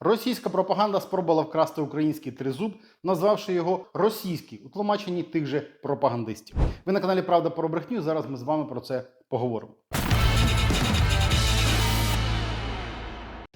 Російська пропаганда спробувала вкрасти український тризуб, назвавши його російський у тлумаченні тих же пропагандистів. Ви на каналі Правда про брехню. Зараз ми з вами про це поговоримо.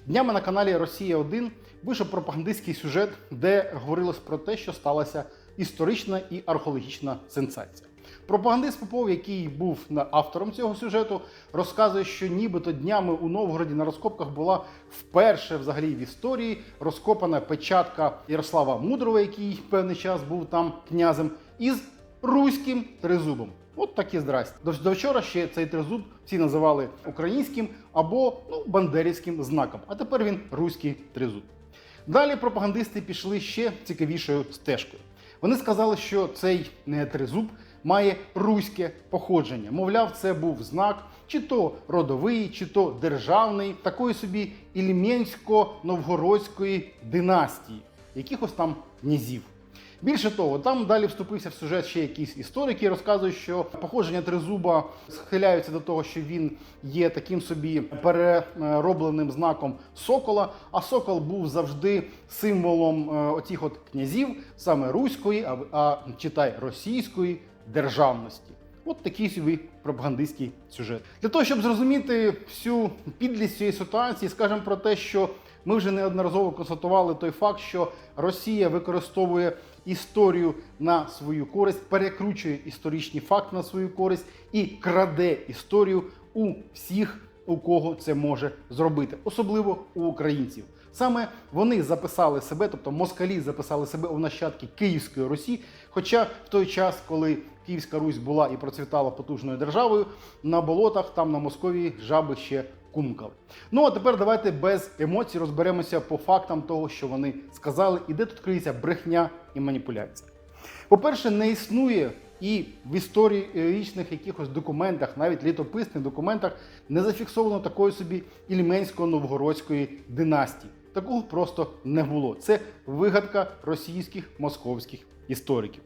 Днями на каналі Росія 1 вийшов пропагандистський сюжет, де говорилось про те, що сталася історична і археологічна сенсація. Пропагандист Попов, який був автором цього сюжету, розказує, що нібито днями у Новгороді на розкопках була вперше взагалі в історії розкопана печатка Ярослава Мудрого, який певний час був там князем, із руським тризубом. От такі здрасті. До, вчора ще цей тризуб всі називали українським або ну, бандерівським знаком. А тепер він руський тризуб. Далі пропагандисти пішли ще цікавішою стежкою. Вони сказали, що цей е, тризуб має руське походження. Мовляв, це був знак чи то родовий, чи то державний, такої собі ільменсько-новгородської династії, якихось там князів. Більше того, там далі вступився в сюжет ще якісь історики, розказують, що походження тризуба схиляються до того, що він є таким собі переробленим знаком сокола. А сокол був завжди символом е, оцих от князів, саме руської, а, а читай російської державності. От такий собі пропагандистський сюжет. Для того, щоб зрозуміти всю підлість цієї ситуації, скажемо про те, що ми вже неодноразово констатували той факт, що Росія використовує історію на свою користь, перекручує історичні факти на свою користь і краде історію у всіх, у кого це може зробити, особливо у українців. Саме вони записали себе, тобто москалі записали себе у нащадки Київської Русі. Хоча в той час, коли Київська Русь була і процвітала потужною державою, на болотах там на Московії жаби ще кумкали. Ну а тепер давайте без емоцій розберемося по фактам того, що вони сказали, і де тут криється брехня і маніпуляція. По-перше, не існує і в історичних якихось документах, навіть літописних документах, не зафіксовано такої собі ільменсько-новгородської династії. Такого просто не було. Це вигадка російських московських істориків.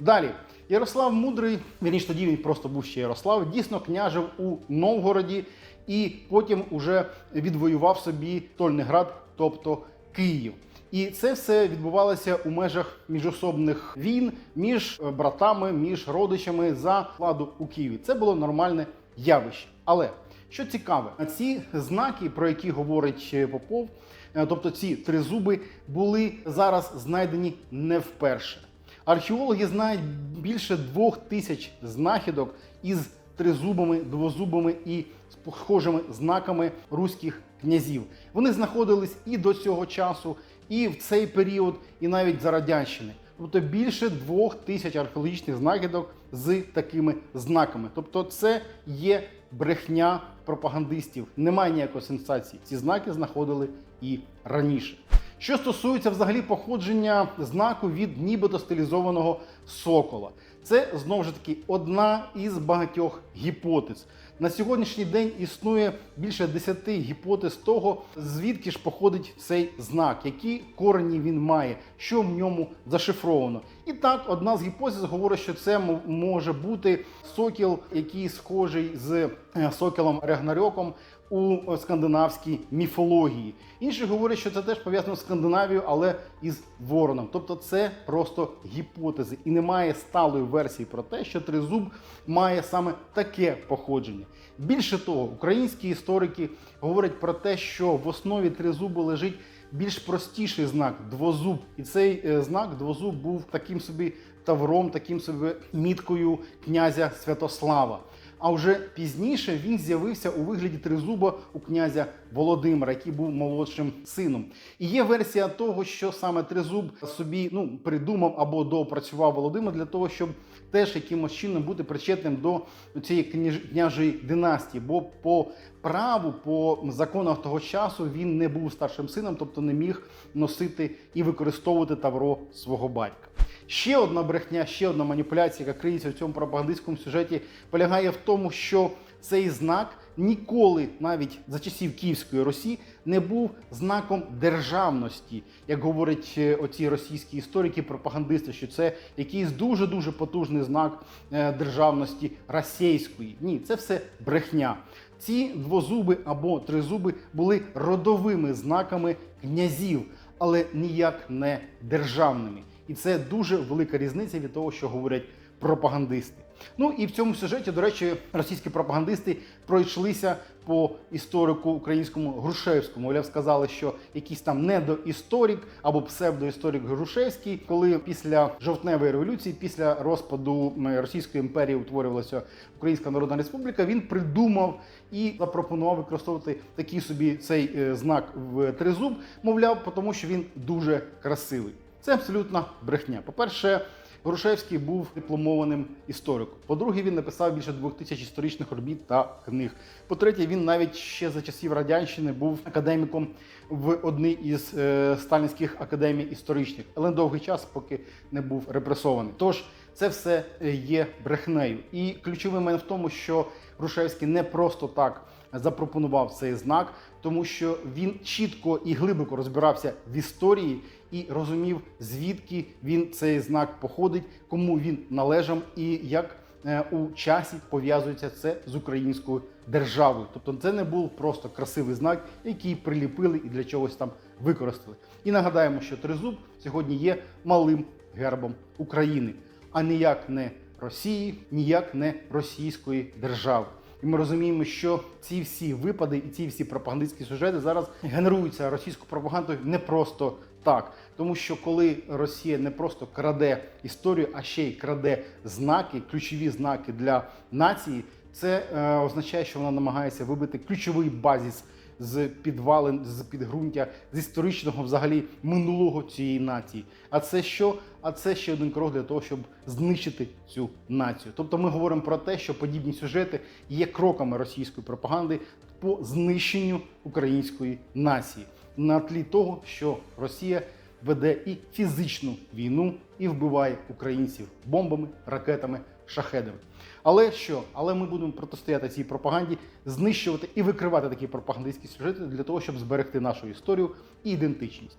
Далі, Ярослав Мудрий, вірніше тоді він просто був ще Ярослав, дійсно княжив у Новгороді і потім уже відвоював собі Тольниград, тобто Київ. І це все відбувалося у межах міжособних війн між е, братами, між родичами за владу у Києві. Це було нормальне явище. Але що цікаве, ці знаки, про які говорить е, Попов, тобто ці тризуби, були зараз знайдені не вперше. Археологи знають більше двох тисяч знахідок із тризубами, двозубами і схожими знаками руських князів. Вони знаходились і до цього часу, і в цей період, і навіть за радянщини. Тобто більше двох тисяч археологічних знахідок з такими знаками. Тобто, це є брехня пропагандистів. Немає ніякої сенсації. Ці знаки знаходили і раніше. Що стосується взагалі походження знаку від нібито стилізованого сокола, це знову ж таки одна із багатьох гіпотез. На сьогоднішній день існує більше 10 гіпотез того, звідки ж походить цей знак, які корені він має, що в ньому зашифровано. І так, одна з гіпотез говорить, що це може бути сокіл, який схожий з е, сокілом Регнарьоком у скандинавській міфології. Інші говорять, що це теж пов'язано з Скандинавією, але із вороном. Тобто це просто гіпотези, і немає сталої версії про те, що тризуб має саме таке походження. Більше того, українські історики говорять про те, що в основі тризубу лежить більш простіший знак двозуб. І цей е, знак двозуб був таким собі тавром, таким собі міткою князя Святослава. А вже пізніше він з'явився у вигляді тризуба у князя Володимира, який був молодшим сином. І є версія того, що саме тризуб собі ну придумав або доопрацював Володимир для того, щоб теж якимось чином бути причетним до цієї княжої династії. Бо по праву, по законах того часу, він не був старшим сином, тобто не міг носити і використовувати тавро свого батька. Ще одна брехня, ще одна маніпуляція, яка криється в цьому пропагандистському сюжеті, полягає в тому, що цей знак ніколи, навіть за часів Київської Русі, не був знаком державності, як говорять е, оці російські історики, пропагандисти, що це якийсь дуже дуже потужний знак е, державності російської. Ні, це все брехня. Ці двозуби або тризуби були родовими знаками князів, але ніяк не державними. І це дуже велика різниця від того, що говорять пропагандисти. Ну і в цьому сюжеті, до речі, російські пропагандисти пройшлися по історику українському Грушевському. Мовляв, сказали, що якийсь там недоісторик або псевдоісторик Грушевський, коли після жовтневої революції, після розпаду Російської імперії утворювалася Українська Народна Республіка, він придумав і запропонував використовувати такий собі цей е, знак в тризуб, мовляв, тому що він дуже красивий. Це абсолютна брехня. По-перше, Грушевський був дипломованим істориком. По-друге, він написав більше двох тисяч історичних робіт та книг. По-третє, він навіть ще за часів радянщини був академіком в одній із е, сталінських академій історичних, але довгий час, поки не був репресований. Тож це все е, є брехнею. І ключовий момент в тому, що Грушевський не просто так запропонував цей знак, тому що він чітко і глибоко розбирався в історії і розумів, звідки він цей знак походить, кому він належав і як е, у часі пов'язується це з українською державою. Тобто, це не був просто красивий знак, який приліпили і для чогось там використали. І нагадаємо, що тризуб сьогодні є малим гербом України, а ніяк не Росії, ніяк не російської держави. І ми розуміємо, що ці всі випади і ці всі пропагандистські сюжети зараз генеруються російською пропагандою не просто так. Тому що коли Росія не просто краде історію, а ще й краде знаки, ключові знаки для нації, це е, означає, що вона намагається вибити ключовий базіс з підвалин, з підґрунтя, з історичного взагалі минулого цієї нації. А це що? А це ще один крок для того, щоб знищити цю націю. Тобто ми говоримо про те, що подібні сюжети є кроками російської пропаганди по знищенню української нації на тлі того, що Росія веде і фізичну війну і вбиває українців бомбами, ракетами, шахедами. Але що? Але ми будемо протистояти цій пропаганді, знищувати і викривати такі пропагандистські сюжети для того, щоб зберегти нашу історію і ідентичність.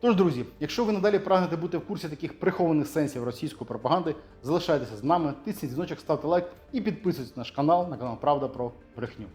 Тож, друзі, якщо ви надалі прагнете бути в курсі таких прихованих сенсів російської пропаганди, залишайтеся з нами, тисніть дзвіночок, ставте лайк і підписуйтесь на наш канал, на канал Правда про брехню.